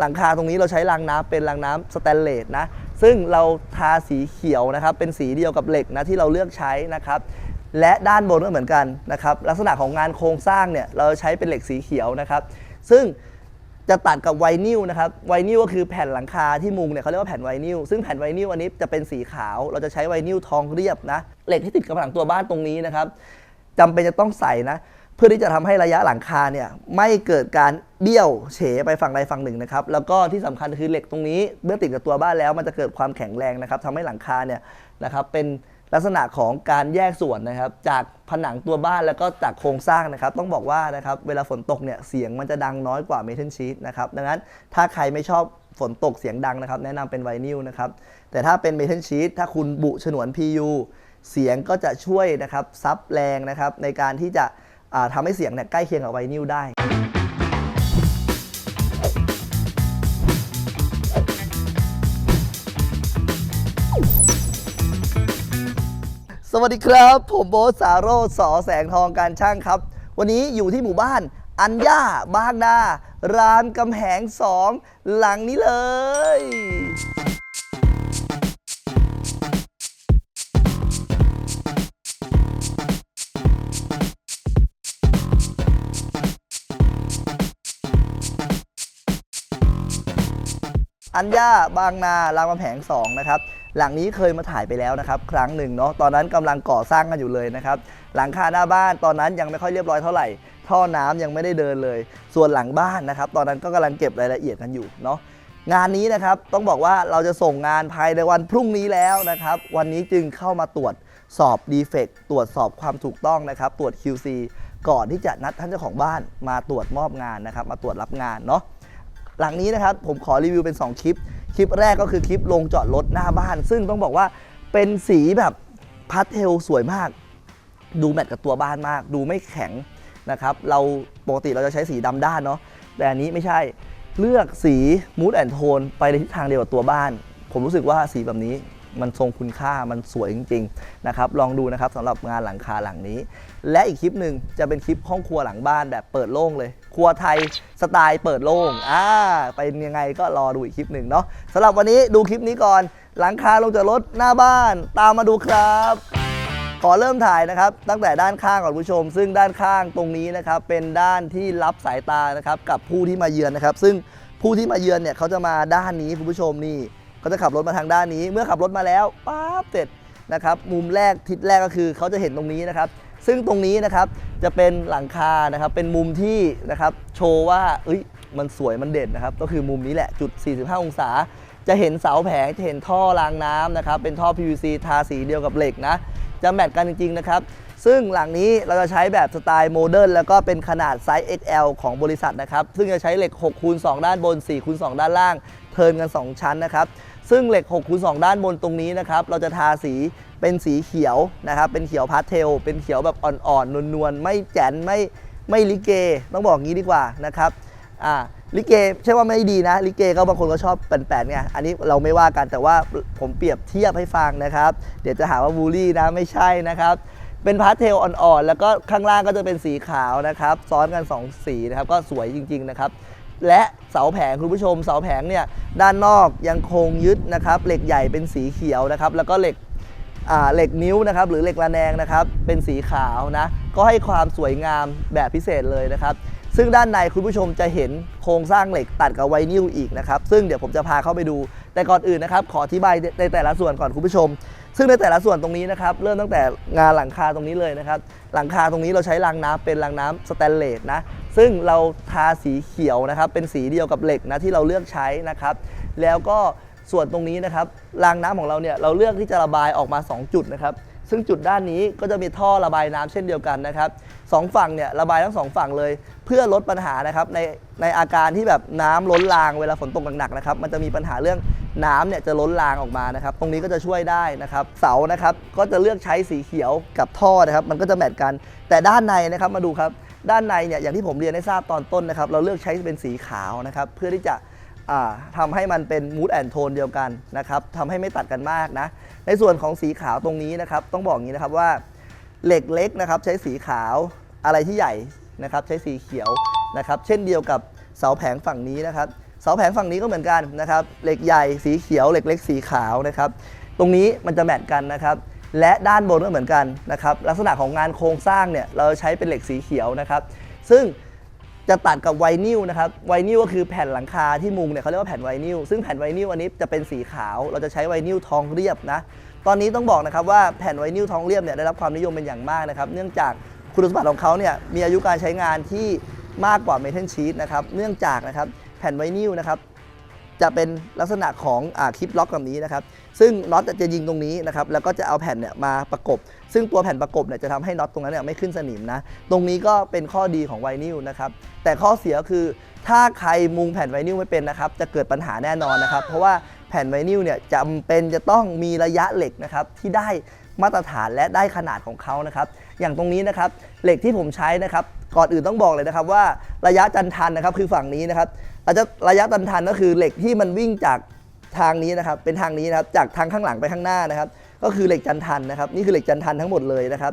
หลังคาตรงนี้เราใช้รางน้ำเป็นรางน้ำสแตนเลสนะ ซึ่งเราทาสีเขียวนะครับ เป็นสีเดียวกับเหล็กนะที่เราเลือกใช้นะครับ และด้านบนก็เหมือนกันนะครับ ลักษณะของงานโครงสร้างเนี่ยเราใช้เป็นเหล็กสีเขียวนะครับ ซึ่งจะตัดกับไวนิลนะครับ ไวนิลก็คือแผ่นหลังคาที่มุงเนี่ยเขาเรียกว่าแผ่นไวนิล ซึ่งแผ่นไวนิลอันนี้จะเป็นสีขาว เราจะใช้ไวนิลทองเรียบนะ เหล็กที่ติดกับผนังตัวบ้านตรงนี้นะครับจำเป็นจะต้องใส่นะ เพื่อที่จะทำให้ระยะหลังคาเนี่ยไม่เกิดการเบี้ยวเฉไปฝั่งใดฝั่งหนึ่งนะครับ แล้วก็ที่สำคัญคือเหล็กตรงนี้เมื่อติดกับตัวบ้านแล้ว มันจะเกิดความแข็งแรงนะครับทำให้หลังคาเนี่ยนะครับเป็นลักษณะของการแยกส่วนนะครับ จากผนังตัวบ้านแล้วก็จากโครงสร้างนะครับ ต้องบอกว่านะครับเวลาฝนตกเนี่ยเสียงมันจะดังน้อยกว่าเมทัลชีตนะครับดังนั้นถ้าใครไม่ชอบฝนตกเสียงดังนะครับ แนะนำเป็นไวนิลนะครับ แต่ถ้าเป็นเมทัลชีตถ้าคุณบุฉนวน PU เสียงก็จะช่วยนะครับซับแรงนะครับในการที่จะ ทำให้เสียงเนี่ยใกล้เคียงกับไวนิลได้ สวัสดีครับ ผมโบ๊ทสาโรสอแสงทองการช่างครับ วันนี้อยู่ที่หมู่บ้านอัญญาบางนา รามกำแหงสองหลังนี้เลย อัญญาบางนารามคำแหง2นะครับหลังนี้เคยมาถ่ายไปแล้วนะครับ ครั้งหนึ่งเนาะตอนนั้นกำลังก่อสร้างกันอยู่เลยนะครับหลังคาหน้าบ้านตอนนั้นยังไม่ค่อยเรียบร้อยเท่าไหร่ ท่อน้ำยังไม่ได้เดินเลย ส่วนหลังบ้านนะครับ ตอนนั้นก็กำลังเก็บรายละเอียดกันอยู่เนาะงานนี้นะครับต้องบอกว่าเราจะส่งงานภายในวันพรุ่งนี้แล้วนะครับ วันนี้จึงเข้ามาตรวจสอบดีเฟกตรวจสอบความถูกต้องนะครับ ตรวจ QC ก่อนที่จะนัดท่านเจ้าของบ้านมาตรวจมอบงานนะครับ มาตรวจรับงานเนาะ หลังนี้นะครับผมขอรีวิวเป็น 2 คลิป คลิปแรกก็คือคลิปลงจอดรถหน้าบ้าน ซึ่งต้องบอกว่าเป็นสีแบบพาสเทลสวยมาก ดูแมทกับตัวบ้านมาก ดูไม่แข็งนะครับเราปกติเราจะใช้สีดำด้านเนาะแต่อันนี้ไม่ใช่เลือกสีมูดแอนโทนไปในทิศทางเดียวกับตัวบ้าน ผมรู้สึกว่าสีแบบนี้ มันทรงคุณค่ามันสวยจริงๆนะครับลองดูนะครับสำหรับงานหลังคาหลังนี้ และอีกคลิปหนึ่งจะเป็นคลิปห้องครัวหลังบ้านแบบเปิดโล่งเลย ครัวไทยสไตล์เปิดโล่งอ่าเป็นยังไงก็รอดูอีกคลิปหนึ่งเนาะสำหรับวันนี้ดูคลิปนี้ก่อน หลังคาลงจากรถหน้าบ้าน ตามมาดูครับขอเริ่มถ่ายนะครับตั้งแต่ด้านข้างก่อนคุณผู้ชม ซึ่งด้านข้างตรงนี้นะครับเป็นด้านที่รับสายตานะครับกับผู้ที่มาเยือนนะครับ ซึ่งผู้ที่มาเยือนเนี่ยเขาจะมาด้านนี้คุณผู้ชมนี่ เขาจะขับรถมาทางด้านนี้ เมื่อขับรถมาแล้วปั๊บเสร็จนะครับมุมแรกทิศแรกก็คือเขาจะเห็นตรงนี้นะครับ ซึ่งตรงนี้นะครับจะเป็นหลังคานะครับเป็นมุมที่นะครับโชว์ว่าเอ้ยมันสวยมันเด่นนะครับ ก็คือมุมนี้แหละจุด 45 องศา จะเห็นเสาแผงจะเห็นท่อรางน้ำนะครับเป็นท่อ PVC ทาสีเดียวกับเหล็กนะจะแมทกันจริงๆนะครับซึ่งหลังนี้เราจะใช้แบบสไตล์โมเดิร์นแล้วก็เป็นขนาดไซส์ XL ของบริษัทนะครับ ซึ่งจะใช้เหล็ก6คูณ2ด้านบน4คูณ2ด้านล่าง เทินกัน 2 ชั้นนะครับ ซึ่งเหล็ก6คูณ2ด้านบนตรงนี้นะครับ เราจะทาสีเป็นสีเขียวนะครับ เป็นเขียวพาสเทล เป็นเขียวแบบอ่อนๆ นวลๆ ไม่แจ๋นไม่ไม่ลิเก ต้องบอกงี้ดีกว่านะครับ อ่า ลิเกใช่ว่าไม่ดีนะ ลิเกก็บางคนก็ชอบแปลนๆไง อันนี้เราไม่ว่ากันแต่ว่าผมเปรียบเทียบให้ฟังนะครับ เดี๋ยวจะหาว่าบูลลี่นะ ไม่ใช่นะครับเป็นพาสเทลอ่อนๆ แล้วก็ข้างล่างก็จะเป็นสีขาวนะครับ ซ้อนกัน 2 สีนะครับ ก็สวยจริง ๆ นะครับ และเสาแผงคุณผู้ชมเสาแผงเนี่ยด้านนอกยังคงยึดนะครับเหล็กใหญ่เป็นสีเขียวนะครับแล้วก็เหล็กอ่าเหล็กนิ้วนะครับหรือเหล็กระแนงนะครับเป็นสีขาวนะก็ให้ความสวยงามแบบพิเศษเลยนะครับซึ่งด้านในคุณผู้ชมจะเห็นโครงสร้างเหล็กตัดกับไวนิลอีกนะครับซึ่งเดี๋ยวผมจะพาเข้าไปดูแต่ก่อนอื่นนะครับขออธิบายในแต่ละส่วนก่อนคุณผู้ชม ซึ่งในแต่ละส่วนตรงนี้นะครับเริ่มตั้งแต่งานหลังคาตรงนี้เลยนะครับ หลังคาตรงนี้เราใช้รางน้ำเป็นรางน้ำสแตนเลสนะซึ่งเราทาสีเขียวนะครับ เป็นสีเดียวกับเหล็กนะที่เราเลือกใช้นะครับ แล้วก็ส่วนตรงนี้นะครับรางน้ำของเราเนี่ยเราเลือกที่จะระบายออกมา 2 จุดนะครับซึ่งจุดด้านนี้ก็จะมีท่อระบายน้ำเช่นเดียวกันนะครับสองฝั่งเนี่ยระบายทั้งสองฝั่งเลย เพื่อลดปัญหานะครับในในอาการที่แบบน้ำล้นรางเวลาฝนตกหนักๆนะครับ มันจะมีปัญหาเรื่อง น้ำเนี่ยจะล้นรางออกมานะครับ ตรงนี้ก็จะช่วยได้นะครับ เสานะครับก็จะเลือกใช้สีเขียวกับท่อนะครับ มันก็จะแมทกัน แต่ด้านในนะครับมาดูครับ ด้านในเนี่ยอย่างที่ผมเรียนให้ทราบตอนต้นนะครับ เราเลือกใช้เป็นสีขาวนะครับ เพื่อที่จะอ่าทำให้มันเป็นมูดแอนโทนเดียวกันนะครับทำให้ไม่ตัดกันมากนะ ในส่วนของสีขาวตรงนี้นะครับ ต้องบอกอย่างนี้นะครับว่าเหล็กเล็กนะครับใช้สีขาวอะไรที่ใหญ่นะครับ ใช้สีเขียวนะครับ เช่นเดียวกับเสาแผงฝั่งนี้นะครับ เสาแผงฝั่งนี้ก็เหมือนกันนะครับ เหล็กใหญ่สีเขียว เหล็กเล็กสีขาวนะครับ ตรงนี้มันจะแมทกันนะครับ และด้านบนก็เหมือนกันนะครับ ลักษณะของงานโครงสร้างเนี่ยเราใช้เป็นเหล็กสีเขียวนะครับ ซึ่งจะตัดกับไวนิลนะครับ ไวนิลก็คือแผ่นหลังคาที่มุงเนี่ยเขาเรียกว่าแผ่นไวนิล ซึ่งแผ่นไวนิลอันนี้จะเป็นสีขาว เราจะใช้ไวนิลทองเรียบนะ ตอนนี้ต้องบอกนะครับว่าแผ่นไวนิลทองเรียบเนี่ยได้รับความนิยมเป็นอย่างมากนะครับ เนื่องจากคุณสมบัติของเขาเนี่ยมีอายุการใช้งานที่มากกว่าเมทัลชีตนะครับ เนื่องจากนะครับ ผ่นไวนิลนะครับจะเป็นลักษณะของอคลิปล็อกแบบนี้นะครับ ซึ่งน็อตจะยิงตรงนี้นะครับ แล้วก็จะเอาแผ่นเนี่ยมาประกบ ซึ่งตัวแผ่นประกบเนี่ยจะทำให้น็อตตรงนั้นเนี่ยไม่ขึ้นสนิมนะ ตรงนี้ก็เป็นข้อดีของไวนิลนะครับ แต่ข้อเสียคือถ้าใครมุงแผ่นไวนิลไม่เป็นนะครับ จะเกิดปัญหาแน่นอนนะครับ เพราะว่าแผ่นไวนิลเนี่ยจำเป็นจะต้องมีระยะเหล็กนะครับที่ได้มาตรฐานและได้ขนาดของเขานะครับ อย่างตรงนี้นะครับเหล็กที่ผมใช้นะครับก่อนอื่นต้องบอกเลยนะครับว่าระยะจันทันนะครับคือฝั่งนี้นะครับระยะระยะจันทันก็คือเหล็กที่มันวิ่งจากทางนี้นะครับเป็นทางนี้นะครับจากทางข้างหลังไปข้างหน้านะครับ ก็คือเหล็กจันทันนะครับนี่คือเหล็กจันทันทั้งหมดเลยนะครับ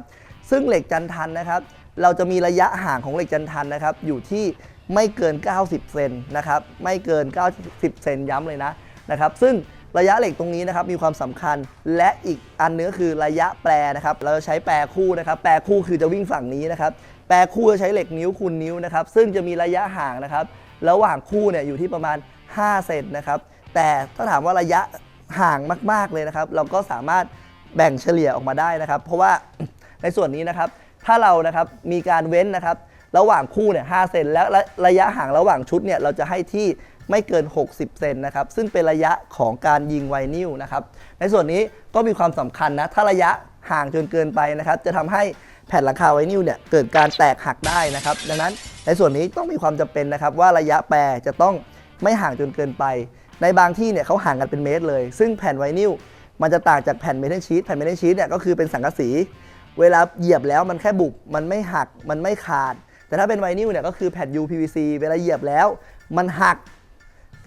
ซึ่งเหล็กจันทันนะครับเราจะมีระยะห่างของเหล็กจันทันนะครับอยู่ที่ไม่เกิน 90 เซนนะครับไม่เกิน 90 เซนย้ำเลยนะนะครับ ซึ่ง ระยะเหล็กตรงนี้นะครับมีความสำคัญ และอีกอันนึงก็คือระยะแปรนะครับ เราจะใช้แปรคู่นะครับ แปรคู่คือจะวิ่งฝั่งนี้นะครับ แปรคู่จะใช้เหล็กนิ้วคูณนิ้วนะครับ ซึ่งจะมีระยะห่างนะครับ ระหว่างคู่เนี่ยอยู่ที่ประมาณ 5 เซนนะครับ แต่ถ้าถามว่าระยะห่างมาก ๆเลยนะครับ เราก็สามารถแบ่งเฉลี่ยออกมาได้นะครับ เพราะว่าในส่วนนี้นะครับ ถ้าเรานะครับมีการเว้นนะครับ ระหว่างคู่เนี่ย5เซนและระระยะห่างระหว่างชุดเนี่ยเราจะให้ที่ ไม่เกิน 60 เซนนะครับ ซึ่งเป็นระยะของการยิงไวนิลนะครับ ในส่วนนี้ก็มีความสำคัญนะ ถ้าระยะห่างจนเกินไปนะครับ จะทำให้แผ่นหลังคาไวนิลเนี่ยเกิดการแตกหักได้นะครับ ดังนั้นในส่วนนี้ต้องมีความจำเป็นนะครับว่าระยะแปรจะต้องไม่ห่างจนเกินไป ในบางที่เนี่ยเขาห่างกันเป็นเมตรเลย ซึ่งแผ่นไวนิลมันจะต่างจากแผ่นเมทัลชีตแผ่นเมทัลชีตเนี่ยก็คือเป็นสังกะสี เวลาเหยียบแล้วมันแค่บุบ มันไม่หัก มันไม่ขาด แต่ถ้าเป็นไวนิลเนี่ยก็คือแผ่น UPVC เวลาเหยียบแล้ว มันหัก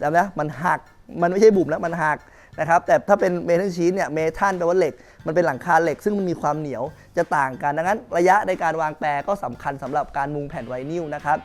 จำนะมันหักมันไม่ใช่บุบแล้วมันหักนะครับแต่ถ้าเป็นเมทัลชีตเนี่ยเมทัลแปลว่าเหล็ก มันเป็นหลังคาเหล็ก ซึ่งมันมีความเหนียวจะต่างกัน ดังนั้นระยะในการวางแปรก็สำคัญสำหรับการมุงแผ่นไวนิลนะครับ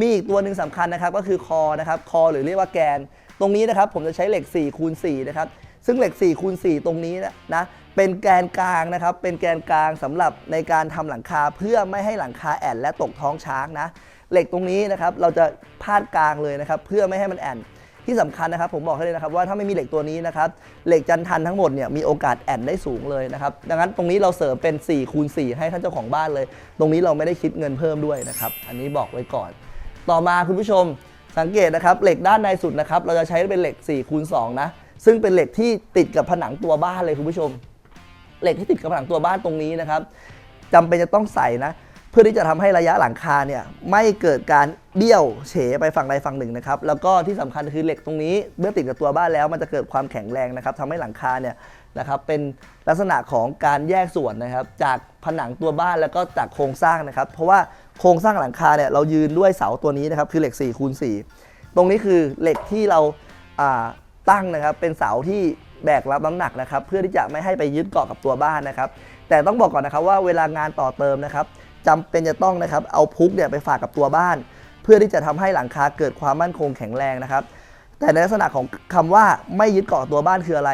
มีอีกตัวหนึ่งสำคัญนะครับก็คือคอนะครับคอหรือเรียกว่าแกน ตรงนี้นะครับผมจะใช้เหล็ก4คูณ4นะครับซึ่งเหล็ก4คูณ4ตรงนี้นะนะเป็นแกนกลางนะครับเป็นแกนกลางสำหรับในการทำหลังคาเพื่อไม่ให้หลังคาแอนและตกท้องช้างนะเหล็กตรงนี้นะครับเราจะพาดกลางเลยนะครับเพื่อไม่ให้มันแอน ที่สำคัญนะครับผมบอกให้เลยนะครับว่าถ้าไม่มีเหล็กตัวนี้นะครับเหล็กจันทันทั้งหมดเนี่ยมีโอกาสแอนได้สูงเลยนะครับดังนั้นตรงนี้เราเสริมเป็น4คูณ4ให้ท่านเจ้าของบ้านเลย ตรงนี้เราไม่ได้คิดเงินเพิ่มด้วยนะครับอันนี้บอกไว้ก่อน ต่อมาคุณผู้ชมสังเกตนะครับเหล็กด้านในสุดนะครับเราจะใช้เป็นเหล็ก4คูณ2นะซึ่งเป็นเหล็กที่ติดกับผนังตัวบ้านเลยคุณผู้ชม เหล็กที่ติดกับผนังตัวบ้านตรงนี้นะครับจำเป็นจะต้องใส่นะ พื่อที่จะทำให้ระยะหลังคาเนี่ยไม่เกิดการเบี้ยวเฉไปฝั่งใดฝั่งหนึ่งนะครับแล้วก็ที่สำคัญคือเหล็กตรงนี้เมื่อติดกับตัวบ้านแล้วมันจะเกิดความแข็งแรงนะครับทำให้หลังคาเนี่ยนะครับเป็นลักษณะของการแยกส่วนนะครับจากผนังตัวบ้านแล้วก็จากโครงสร้างนะครับ เพราะว่าโครงสร้างหลังคาเนี่ยเรายืนด้วยเสาตัวนี้นะครับคือเหล็ก4คูณ4ตรงนี้คือเหล็กที่เราาตั้งนะครับเป็นเสาที่แบกรับน้ำหนักนะครับเพื่อที่จะไม่ให้ไปยึดเกาะกับตัวบ้านนะครับ แต่ต้องบอกก่อนนะครับว่าเวลางานต่อเติมนะครับ จำเป็นจะต้องนะครับเอาพุกเนี่ยไปฝากกับตัวบ้าน เพื่อที่จะทำให้หลังคาเกิดความมั่นคงแข็งแรงนะครับ แต่ในลักษณะของคำว่าไม่ยึดเกาะตัวบ้านคืออะไร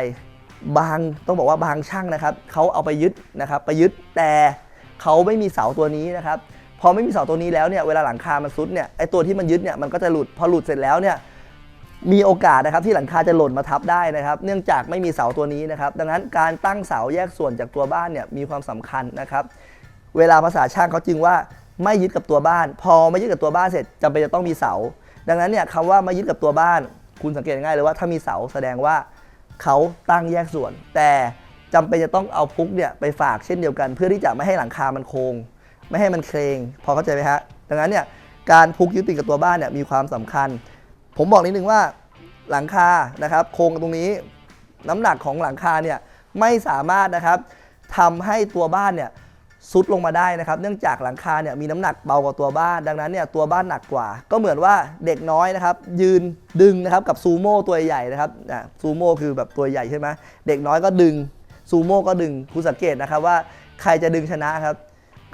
บางต้องบอกว่าบางช่างนะครับเขาเอาไปยึดนะครับไปยึดแต่เขาไม่มีเสาตัวนี้นะครับพอไม่มีเสาตัวนี้แล้วเนี่ยเวลาหลังคามันซุดเนี่ยไอตัวที่มันยึดเนี่ยมันก็จะหลุดพอหลุดเสร็จแล้วเนี่ยมีโอกาสนะครับที่หลังคาจะหล่นมาทับได้นะครับ เนื่องจากไม่มีเสาตัวนี้นะครับ ดังนั้นการตั้งเสาแยกส่วนจากตัวบ้านเนี่ยมีความสำคัญนะครับ เวลาภาษาช่างเขาจึงว่าไม่ยึดกับตัวบ้าน พอไม่ยึดกับตัวบ้านเสร็จจำเป็นจะต้องมีเสา ดังนั้นเนี่ยคำว่าไม่ยึดกับตัวบ้าน คุณสังเกตง่ายเลยว่าถ้ามีเสาแสดงว่าเขาตั้งแยกส่วน แต่จำเป็นจะต้องเอาพุกเนี่ยไปฝากเช่นเดียวกัน เพื่อที่จะไม่ให้หลังคามันโค้งไม่ให้มันเครงพอเข้าใจไหมฮะดังนั้นเนี่ยการพุกยึดติดกับตัวบ้านเนี่ยมีความสำคัญ ผมบอกนิดนึงว่าหลังคานะครับโครงตรงนี้น้ำหนักของหลังคาเนี่ยไม่สามารถนะครับทำให้ตัวบ้านเนี่ย ซุดลงมาได้นะครับ เนื่องจากหลังคาเนี่ยมีน้ำหนักเบากว่าตัวบ้าน ดังนั้นเนี่ยตัวบ้านหนักกว่า ก็เหมือนว่าเด็กน้อยนะครับ ยืนดึงนะครับกับซูโม่ตัวใหญ่นะครับอะซูโม่คือแบบตัวใหญ่ใช่ไหมเด็กน้อยก็ดึงซูโม่ก็ดึงคุณสังเกตนะครับว่าใครจะดึงชนะครับ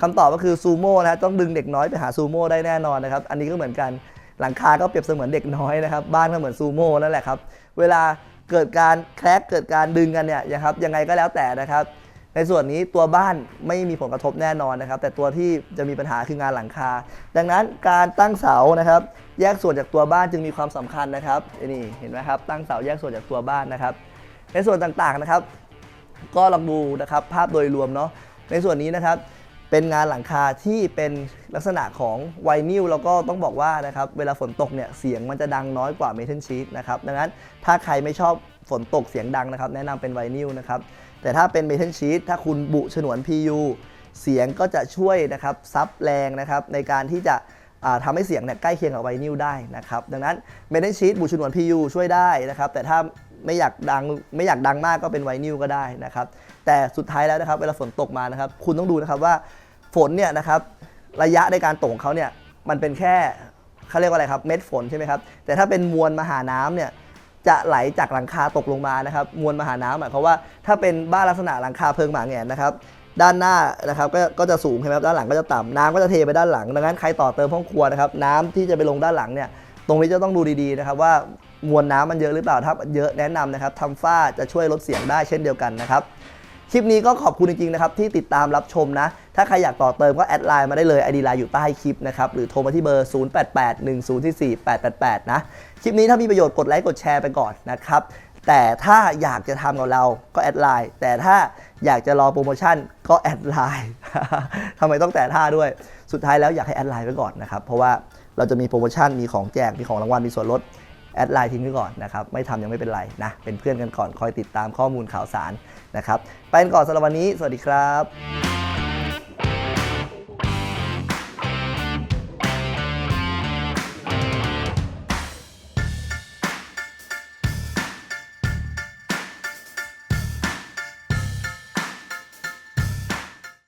คำตอบก็คือซูโม่นะฮะต้องดึงเด็กน้อยไปหาซูโม่ได้แน่นอนนะครับ อันนี้ก็เหมือนกันหลังคาก็เปรียบเสมือนเด็กน้อยนะครับ บ้านก็เหมือนซูโม่นั่นแหละครับ เวลาเกิดการแครกเกิดการดึงกันเนี่ยนะครับยังไงก็แล้วแต่นะครับ ในส่วนนี้ตัวบ้านไม่มีผลกระทบแน่นอนนะครับ แต่ตัวที่จะมีปัญหาคืองานหลังคา ดังนั้นการตั้งเสานะครับ แยกส่วนจากตัวบ้านจึงมีความสำคัญนะครับนี่เห็นไหมครับ ตั้งเสาแยกส่วนจากตัวบ้านนะครับ ในส่วนต่างๆนะครับ ก็ลองดูนะครับภาพโดยรวมเนาะในส่วนนี้นะครับเป็นงานหลังคาที่เป็นลักษณะของไวนิลแล้วก็ต้องบอกว่านะครับเวลาฝนตกเนี่ยเสียงมันจะดังน้อยกว่าเมทัลชีตนะครับดังนั้นถ้าใครไม่ชอบฝนตกเสียงดังนะครับ แนะนำเป็นไวนิลนะครับ แต่ถ้าเป็นเมทัลชีตถ้าคุณบุฉนวน PU เสียงก็จะช่วยนะครับซับแรงนะครับในการที่จะทำให้เสียงเนี่ยใกล้เคียงกับไวนิลได้นะครับดังนั้นเมทัลชีตบุฉนวน PU ช่วยได้นะครับแต่ถ้าไม่อยากดังไม่อยากดังมากก็เป็นไวนิลก็ได้นะครับแต่สุดท้ายแล้วนะครับเวลาฝนตกมานะครับคุณต้องดูนะครับว่าฝนเนี่ยนะครับระยะในการตกของเขาเนี่ยมันเป็นแค่เขาเรียกว่าอะไรครับเม็ดฝนใช่ไหมครับแต่ถ้าเป็นมวลมหาน้ำเนี่ย จะไหลจากหลังคาตกลงมานะครับ มวลมหาน้ำหมายความว่าถ้าเป็นบ้านลักษณะหลังคาเพิงหมาแงนนะครับด้านหน้านะครับก็ก็จะสูงใช่ไหมครับด้านหลังก็จะต่ำน้ำก็จะเทไปด้านหลัง ดังนั้นใครต่อเติมห้องครัวนะครับน้ำที่จะไปลงด้านหลังเนี่ยตรงนี้จะต้องดูดีๆนะครับว่ามวลน้ำมันเยอะหรือเปล่าถ้าเยอะแนะนำนะครับทำฝ้าจะช่วยลดเสียงได้เช่นเดียวกันนะครับ คลิปนี้ก็ขอบคุณจริงๆนะครับที่ติดตามรับชมนะ ถ้าใครอยากต่อเติมก็แอดไลน์มาได้เลย ID ไลน์อยู่ใต้คลิปนะครับ หรือโทรมาที่เบอร์ 0881044888 นะ คลิปนี้ถ้ามีประโยชน์กดไลค์กดแชร์ไปก่อนนะครับ แต่ถ้าอยากจะทำกับเราก็แอดไลน์แต่ถ้าอยากจะรอโปรโมชั่นก็แอดไลน์ทำไมต้องแต่ท่าด้วย สุดท้ายแล้วอยากให้แอดไลน์ไว้ก่อนนะครับ เพราะว่าเราจะมีโปรโมชั่นมีของแจกมีของรางวัลมีส่วนลด แอดไลน์ทิ้งไว้ก่อนนะครับไม่ทำยังไม่เป็นไรนะเป็นเพื่อนกันก่อนคอยติดตามข้อมูลข่าวสารนะครับไปกันก่อนสำหรับวันนี้ สวัสดีครับ